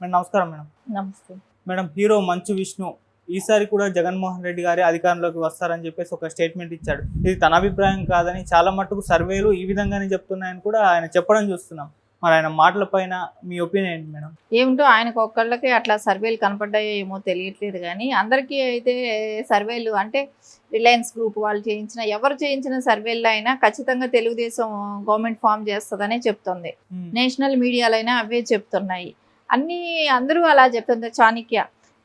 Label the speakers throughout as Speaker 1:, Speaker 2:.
Speaker 1: Madam నమస్కారం madam.
Speaker 2: నమస్తే.
Speaker 1: Madam hero Manchu Vishnu ఈసారి కూడా జగన్మోహన్ రెడ్డి గారి అధికారంలోకి వస్తారని చెప్పేసి ఒక స్టేట్మెంట్ ఇచ్చాడు. ఇది తన అభిప్రాయం కాదని చాలా మట్టుకు సర్వేలు ఈ విధంగానే చెప్తున్నాయని కూడా ఆయన చెప్పడం చూస్తున్నాం. మరి ఆయన మాటల పైన మీ ఒపీనియన్ ఏంటి మేడం?
Speaker 2: ఏమిటో ఆయనకు ఒక్కళ్ళకి అట్లా సర్వేలు కనపడ్డాయో ఏమో తెలియట్లేదు కానీ అందరికీ అయితే సర్వేలు అంటే రిలయన్స్ గ్రూప్ వాళ్ళు చేయించిన ఎవరు చేయించిన సర్వేల్లో అయినా ఖచ్చితంగా తెలుగుదేశం గవర్నమెంట్ ఫామ్ చేస్తుందనే చెప్తుంది. నేషనల్ మీడియాలో అయినా అవే చెప్తున్నాయి. అన్నీ అందరూ అలా చెప్తుంది చాణక్య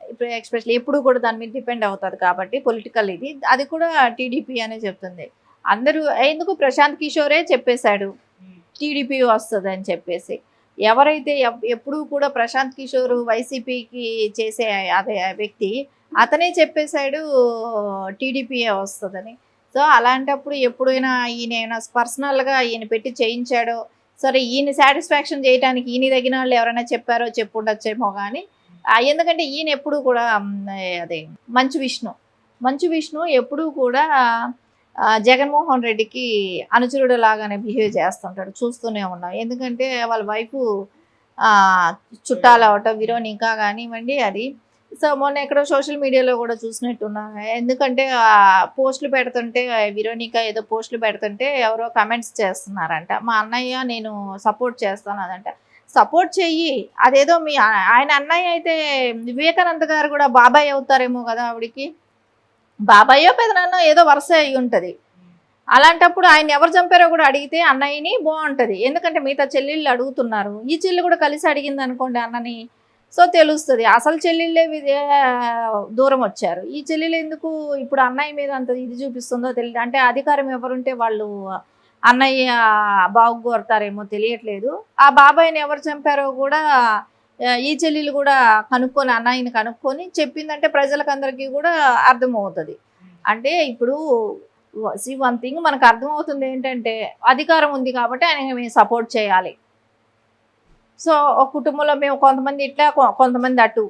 Speaker 2: ఇప్పుడు ఎక్స్పెషల్లీ ఎప్పుడు కూడా దాని మీద డిపెండ్ అవుతుంది కాబట్టి పొలిటికల్ ఇది. అది కూడా టీడీపీ అనే చెప్తుంది. అందరూ ఎందుకు ప్రశాంత్ కిషోరే చెప్పేశాడు. టీడీపీ వస్తుంది అని చెప్పేసి. ఎవరైతే ఎప్- ఎప్పుడూ కూడా ప్రశాంత్ కిషోర్ వైసీపీకి చేసే అదే వ్యక్తి అతనే చెప్పేశాడు టీడీపీయే వస్తుందని. సో అలాంటప్పుడు ఎప్పుడైనా ఈయన పర్సనల్గా ఈయన పెట్టి చేయించాడో సరే ఈయన సాటిస్ఫాక్షన్ చేయడానికి ఈయన తగిన వాళ్ళు ఎవరైనా చెప్పారో చెప్పుండొచ్చేమో కానీ ఎందుకంటే ఈయన ఎప్పుడు కూడా అదే మంచు విష్ణు. మంచు విష్ణు ఎప్పుడూ కూడా జగన్మోహన్ రెడ్డికి అనుచరుడు లాగానే బిహేవ్ చేస్తుంటాడు చూస్తూనే ఉన్నాం. ఎందుకంటే వాళ్ళ వైపు చుట్టాలు అవటం విరోనికా కానివ్వండి అది సో మొన్న ఎక్కడో సోషల్ మీడియాలో కూడా చూసినట్టున్నా. ఎందుకంటే ఆ పోస్టులు పెడుతుంటే విరోనిక ఏదో పోస్టులు పెడుతుంటే ఎవరో కమెంట్స్ చేస్తున్నారంట. మా అన్నయ్య నేను సపోర్ట్ చేస్తాను అదంట. సపోర్ట్ చెయ్యి. అదేదో మీ ఆయన అన్నయ్య అయితే వివేకానంద గారు కూడా బాబాయ్ అవుతారేమో కదా ఆవిడికి. బాబాయో పెదనాన్నో ఏదో వరుస అయి ఉంటుంది. అలాంటప్పుడు ఆయన ఎవరు చంపారో కూడా అడిగితే అన్నయ్యని బాగుంటుంది. ఎందుకంటే మిగతా చెల్లెళ్ళు అడుగుతున్నారు. ఈ చెల్లి కూడా కలిసి అడిగింది అనుకోండి అన్నని సో తెలుస్తుంది. అసలు చెల్లెళ్ళే దూరం వచ్చారు. ఈ చెల్లెలు ఎందుకు ఇప్పుడు అన్నయ్య మీద అంత ఇది చూపిస్తుందో తెలియదు అంటే అధికారం ఎవరుంటే వాళ్ళు అన్నయ్య బాగుకోరుతారేమో తెలియట్లేదు. ఆ బాబాయ్ని ఎవరు చంపారో కూడా ఈ చెల్లెలు కూడా కనుక్కొని అన్నయ్యని కనుక్కొని చెప్పిందంటే ప్రజలకందరికీ కూడా అర్థమవుతుంది. అంటే ఇప్పుడు సి వన్ థింగ్ మనకు అర్థమవుతుంది ఏంటంటే అధికారం ఉంది కాబట్టి ఆయన మేము సపోర్ట్ చేయాలి. సో ఒక కుటుంబంలో మేము కొంతమంది ఇట్లా కొంతమంది అటు.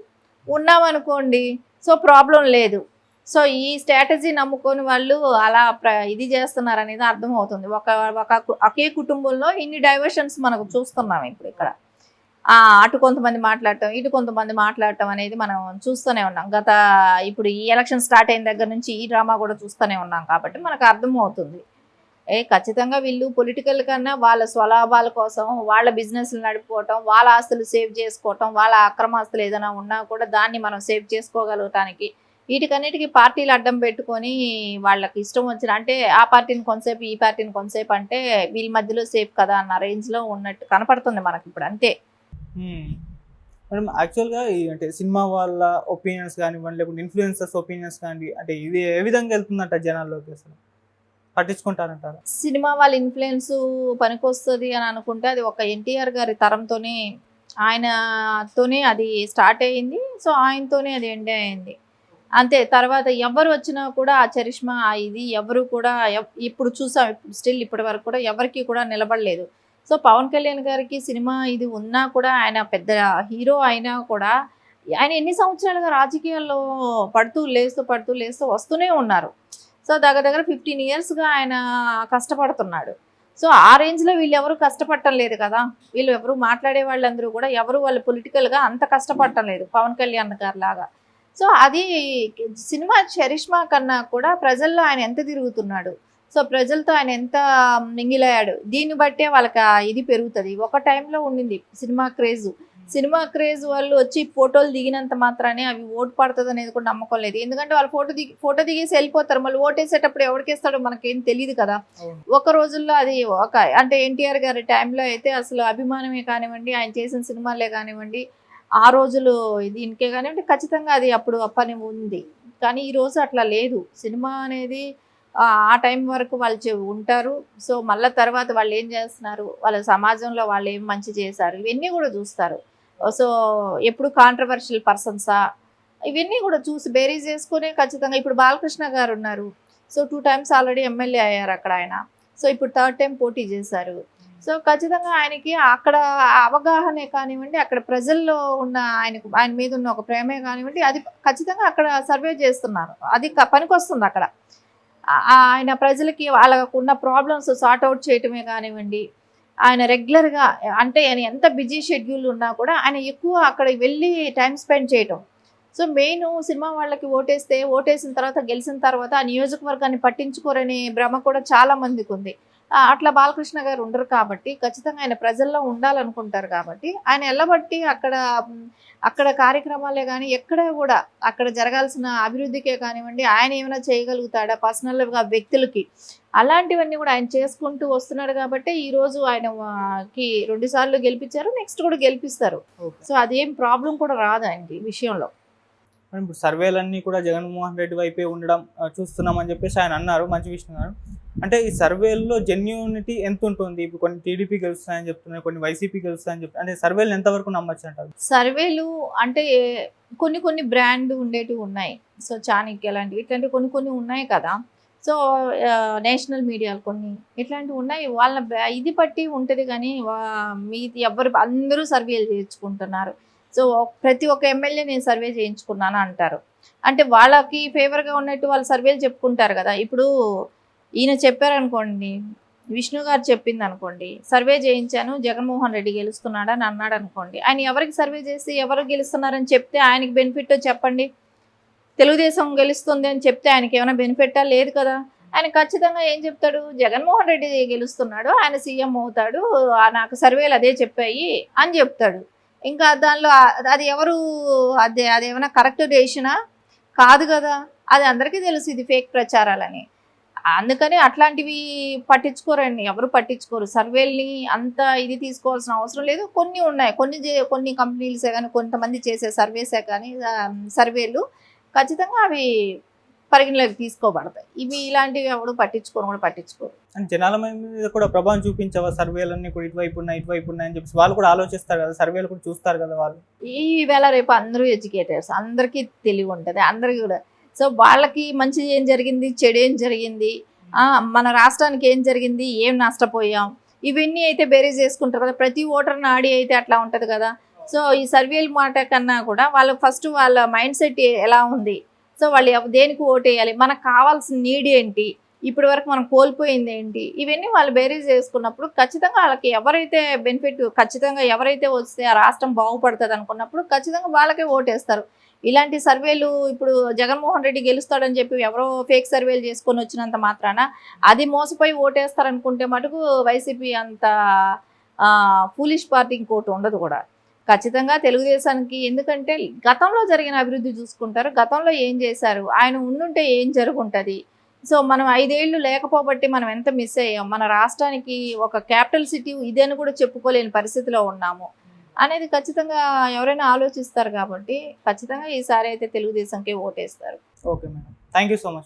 Speaker 2: ఉన్నామనుకోండి సో ప్రాబ్లం లేదు. సో ఈ స్ట్రాటజీ నమ్ముకొని వాళ్ళు అలా ప్ర ఇది చేస్తున్నారు అనేది అర్థమవుతుంది. ఒక ఒక ఒకే కుటుంబంలో ఇన్ని డైవర్షన్స్ మనకు చూస్తున్నాం ఇప్పుడు ఇక్కడ. అటు కొంతమంది మాట్లాడటం ఇటు కొంతమంది మాట్లాడటం అనేది మనం చూస్తూనే ఉన్నాం. గత ఇప్పుడు ఈ ఎలక్షన్ స్టార్ట్ అయిన దగ్గర నుంచి ఈ డ్రామా కూడా చూస్తూనే ఉన్నాం కాబట్టి మనకు అర్థమవుతుంది. ఏ ఖచ్చితంగా వీళ్ళు పొలిటికల్ కన్నా వాళ్ళ స్వలాభాల కోసం వాళ్ళ బిజినెస్లు నడుపుకోవటం వాళ్ళ ఆస్తులు సేవ్ చేసుకోవటం వాళ్ళ అక్రమాస్తులు ఏదైనా ఉన్నా కూడా దాన్ని మనం సేవ్ చేసుకోగలగటానికి వీటికన్నిటికీ పార్టీలు అడ్డం పెట్టుకొని వాళ్ళకి ఇష్టం వచ్చిన అంటే ఆ పార్టీని కొంతసేపు ఈ పార్టీని కొంతసేపు అంటే వీళ్ళ మధ్యలో సేఫ్ కదా అన్న రేంజ్లో ఉన్నట్టు కనపడుతుంది మనకి ఇప్పుడు అంతే.
Speaker 1: మేడం యాక్చువల్గా అంటే సినిమా వాళ్ళ ఒపీనియన్స్ కానివ్వండి లేకుంటే ఇన్ఫ్లుయెన్సర్స్ ఒపీనియన్స్ కానివ్వండి అంటే ఇది ఏ విధంగా వెళ్తుందంట జనాల్లోకి అసలు? పట్టించుకుంటారంటారా?
Speaker 2: సినిమా వాళ్ళ ఇన్ఫ్లుయెన్స్ పనికొస్తుంది అని అనుకుంటే అది ఒక ఎన్టీఆర్ గారి తరంతోనే ఆయనతోనే అది స్టార్ట్ అయ్యింది. సో ఆయనతోనే అది ఎండ్ అయింది అంతే తర్వాత ఎవరు వచ్చినా కూడా ఆ చరిష్మా ఇది ఎవరు కూడా ఇప్పుడు చూసాం స్టిల్ ఇప్పటి వరకు కూడా ఎవరికి కూడా నిలబడలేదు. సో పవన్ కళ్యాణ్ గారికి సినిమా ఇది ఉన్నా కూడా ఆయన పెద్ద హీరో అయినా కూడా ఆయన ఎన్ని సంవత్సరాలుగా రాజకీయాల్లో పడుతూ లేస్తూ పడుతూ లేస్తూ వస్తూనే ఉన్నారు. సో దగ్గర దగ్గర ఫిఫ్టీన్ ఇయర్స్గా ఆయన కష్టపడుతున్నాడు. సో ఆ రేంజ్లో వీళ్ళు ఎవరు కష్టపడటం లేదు కదా. వీళ్ళు ఎవరు మాట్లాడే వాళ్ళందరూ కూడా ఎవరు వాళ్ళు పొలిటికల్గా అంత కష్టపడటం లేదు. పవన్ కళ్యాణ్ గారు లాగా. సో అది సినిమా చరిష్మా కన్నా కూడా ప్రజల్లో ఆయన ఎంత తిరుగుతున్నాడు. సో ప్రజలతో ఆయన ఎంత మింగిలయ్యాడు. దీన్ని బట్టే వాళ్ళకి ఇది పెరుగుతుంది. ఒక టైంలో ఉండింది సినిమా క్రేజ్. సినిమా క్రేజ్ వాళ్ళు వచ్చి ఫోటోలు దిగినంత మాత్రానే అవి ఓటు పడుతుంది అనేది కూడా నమ్మకం లేదు. ఎందుకంటే వాళ్ళు ఫోటో దిగి ఫోటో దిగేసి వెళ్ళిపోతారు. మళ్ళీ ఓటేసేటప్పుడు ఎవరికేస్తాడో మనకేం తెలియదు కదా. ఒక రోజుల్లో అది ఒక అంటే ఎన్టీఆర్ గారి టైంలో అయితే అసలు అభిమానమే కానివ్వండి ఆయన చేసిన సినిమాలే కానివ్వండి ఆ రోజులు దీనికే కానివ్వండి ఖచ్చితంగా అది అప్పుడు పని ఉంది. కానీ ఈ రోజు అట్లా లేదు. సినిమా అనేది ఆ టైం వరకు వాళ్ళు ఉంటారు. సో మళ్ళీ తర్వాత వాళ్ళు ఏం చేస్తున్నారు? వాళ్ళ సమాజంలో వాళ్ళు ఏం మంచి చేశారు? ఇవన్నీ కూడా చూస్తారు. సో ఎప్పుడు కాంట్రవర్షియల్ పర్సన్సా ఇవన్నీ కూడా చూసి బేరీజ్ చేసుకునే ఖచ్చితంగా ఇప్పుడు బాలకృష్ణ గారు ఉన్నారు. So two times already MLA అయ్యారు అక్కడ ఆయన. సో ఇప్పుడు థర్డ్ టైం పోటీ చేశారు. సో ఖచ్చితంగా ఆయనకి అక్కడ అవగాహనే కానివ్వండి అక్కడ ప్రజల్లో ఉన్న ఆయనకు ఆయన మీద ఉన్న ఒక ప్రేమే కానివ్వండి అది ఖచ్చితంగా అక్కడ సర్వే చేస్తున్నారు. అది పనికొస్తుంది అక్కడ. ఆయన ప్రజలకి వాళ్ళకున్న ప్రాబ్లమ్స్ సార్ట్ అవుట్ చేయటమే కానివ్వండి ఆయన రెగ్యులర్గా అంటే ఆయన ఎంత బిజీ షెడ్యూల్ ఉన్నా కూడా ఆయన ఎక్కువ అక్కడ వెళ్ళి టైం స్పెండ్ చేయటం. సో మెయిన్ సినిమా వాళ్ళకి ఓటేస్తే ఓటేసిన తర్వాత గెలిచిన తర్వాత ఆ నియోజకవర్గాన్ని పట్టించుకోరనే భ్రమ కూడా చాలా మందికి ఉంది అట్లా బాలకృష్ణ గారు ఉండరు కాబట్టి ఖచ్చితంగా ఆయన ప్రజల్లో ఉండాలనుకుంటారు కాబట్టి ఆయన ఎల్లబట్టి అక్కడ అక్కడ కార్యక్రమాలే కానీ ఎక్కడ కూడా అక్కడ జరగాల్సిన అభివృద్ధికే కానివ్వండి ఆయన ఏమైనా చేయగలుగుతాడా పర్సనల్గా వ్యక్తులకి అలాంటివన్నీ కూడా ఆయన చేసుకుంటూ వస్తున్నాడు కాబట్టి ఈ రోజు ఆయన ఆ, కి రెండు సార్లు గెలిపించారు నెక్స్ట్ కూడా గెలిపిస్తారు. సో అదేం ప్రాబ్లం కూడా రాదు ఆయనకి విషయంలో.
Speaker 1: ఇప్పుడు సర్వేలన్నీ కూడా జగన్మోహన్ రెడ్డి వైపే ఉండడం చూస్తున్నామని చెప్పేసి ఆయన అన్నారు మంచి గారు అంటే ఈ సర్వేల్లో జెన్యూనిటీ ఎంత ఉంటుంది ఇప్పుడు కొన్ని టీడీపీ గెలుస్తాయని చెప్తున్నారు కొన్ని వైసీపీ గెలుస్తాయని చెప్తున్నారు. అంటే సర్వేలు ఎంతవరకు నమ్మచ్చు అంటారు
Speaker 2: సర్వేలు అంటే కొన్ని కొన్ని బ్రాండ్ ఉండేటివి ఉన్నాయి. సో చాణక్య లాంటివి ఇట్లాంటివి కొన్ని కొన్ని ఉన్నాయి కదా. సో నేషనల్ మీడియాలు కొన్ని ఇట్లాంటివి ఉన్నాయి. వాళ్ళ ఇది బట్టి ఉంటుంది కానీ మీది ఎవరు అందరూ సర్వేలు చేయించుకుంటున్నారు. సో ప్రతి ఒక్క ఎమ్మెల్యే నేను సర్వే చేయించుకున్నాను అంటారు. అంటే వాళ్ళకి ఫేవర్గా ఉన్నట్టు వాళ్ళు సర్వేలు చెప్పుకుంటారు కదా. ఇప్పుడు ఈయన చెప్పారనుకోండి విష్ణు గారు చెప్పింది అనుకోండి సర్వే చేయించాను జగన్మోహన్ రెడ్డి గెలుస్తున్నాడు అని అన్నాడు అనుకోండి ఆయన ఎవరికి సర్వే చేసి ఎవరు గెలుస్తున్నారని చెప్తే ఆయనకి బెనిఫిట్ చెప్పండి. తెలుగుదేశం గెలుస్తుంది అని చెప్తే ఆయనకి ఏమైనా బెనిఫిటా? లేదు కదా. ఆయన ఖచ్చితంగా ఏం చెప్తాడు? జగన్మోహన్ రెడ్డి గెలుస్తున్నాడు ఆయన సీఎం అవుతాడు ఆ నాకు సర్వేలు అదే చెప్పాయి అని చెప్తాడు. ఇంకా దానిలో అది ఎవరు అదే అది ఏమైనా కరెక్ట్ డేషనా కాదు కదా. అది అందరికీ తెలుసు ఇది ఫేక్ ప్రచారాలని. అందుకని అట్లాంటివి పట్టించుకోరండి. ఎవరు పట్టించుకోరు. సర్వేల్ని అంత ఇది తీసుకోవాల్సిన అవసరం లేదు. కొన్ని ఉన్నాయి. కొన్ని కొన్ని కంపెనీలసే కానీ కొంతమంది చేసే సర్వేసే కానీ సర్వేలు ఖచ్చితంగా అవి పరిగణలోకి తీసుకోబడతాయి. ఇవి ఇలాంటివి ఎవరు పట్టించుకోరు కూడా పట్టించుకోరు.
Speaker 1: అండ్ జనాల మీద కూడా ప్రభావం చూపించవా? సర్వేలన్నీ కూడా ఇటువైపు ఉన్నాయి ఇటువైపు ఉన్నాయి అని చెప్పేసి వాళ్ళు కూడా ఆలోచిస్తారు కదా. సర్వేలు కూడా చూస్తారు కదా వాళ్ళు.
Speaker 2: ఈ వేళ రేపు అందరూ ఎడ్యుకేటర్స్. అందరికీ తెలివి ఉంటుంది. అందరికీ కూడా సో వాళ్ళకి మంచి ఏం జరిగింది? చెడు ఏం జరిగింది? మన రాష్ట్రానికి ఏం జరిగింది? ఏం నష్టపోయాం? ఇవన్నీ అయితే బేరీజ్ చేసుకుంటారు కదా. ప్రతి ఓటర్ నాడి అయితే అట్లా ఉంటుంది కదా. సో ఈ సర్వేల మాట కన్నా కూడా వాళ్ళకి ఫస్ట్ వాళ్ళ మైండ్ సెట్ ఎలా ఉంది? సో వాళ్ళు దేనికి ఓటేయాలి మనకు కావాల్సిన నీడ్ ఏంటి? ఇప్పటి వరకు మనం కోల్పోయింది ఏంటి? ఇవన్నీ వాళ్ళు బేరీజ్ చేసుకున్నప్పుడు ఖచ్చితంగా వాళ్ళకి ఎవరైతే బెనిఫిట్ ఖచ్చితంగా ఎవరైతే వస్తే ఆ రాష్ట్రం బాగుపడుతుంది అనుకున్నప్పుడు ఖచ్చితంగా వాళ్ళకే ఓటేస్తారు. ఇలాంటి సర్వేలు ఇప్పుడు జగన్మోహన్ రెడ్డి గెలుస్తాడని చెప్పి ఎవరో ఫేక్ సర్వేలు చేసుకొని వచ్చినంత మాత్రాన అది మోసపోయి ఓటేస్తారనుకుంటే మటుకు వైసీపీ అంత ఫూలిష్ పార్టీ ఇంకోటి ఉండదు కూడా. ఖచ్చితంగా తెలుగుదేశానికి ఎందుకంటే గతంలో జరిగిన అభివృద్ధి చూసుకుంటారు గతంలో ఏం చేశారు ఆయన ఉండుంటే ఏం జరుగుంటుంది? సో మనం ఐదేళ్ళు లేకపోబట్టి మనం ఎంత మిస్ అయ్యాం? మన రాష్ట్రానికి ఒక క్యాపిటల్ సిటీ ఇదని కూడా చెప్పుకోలేని పరిస్థితిలో ఉన్నాము. అనేది ఖచ్చితంగా ఎవరైనా ఆలోచిస్తారు కాబట్టి ఖచ్చితంగా ఈసారి అయితే తెలుగుదేశంకే ఓటేస్తారు.
Speaker 1: Okay madam. Thank you so much.